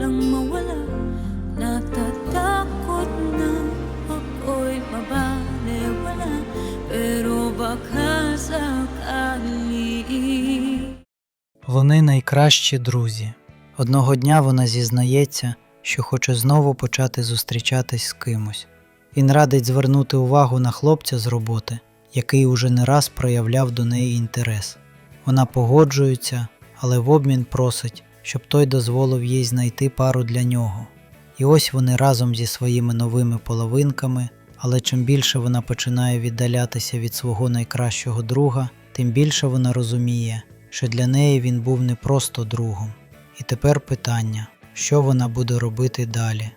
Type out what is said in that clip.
lang mawala Natatakot na ako'y mabalewala Pero baka sakali Вони найкращі друзі. Одного дня вона зізнається, що хоче знову почати зустрічатись з кимось. Він радить звернути увагу на хлопця з роботи, який уже не раз проявляв до неї інтерес. Вона погоджується, але в обмін просить, щоб той дозволив їй знайти пару для нього. І ось вони разом зі своїми новими половинками, але чим більше вона починає віддалятися від свого найкращого друга, тим більше вона розуміє, що для неї він був не просто другом. І тепер питання, що вона буде робити далі.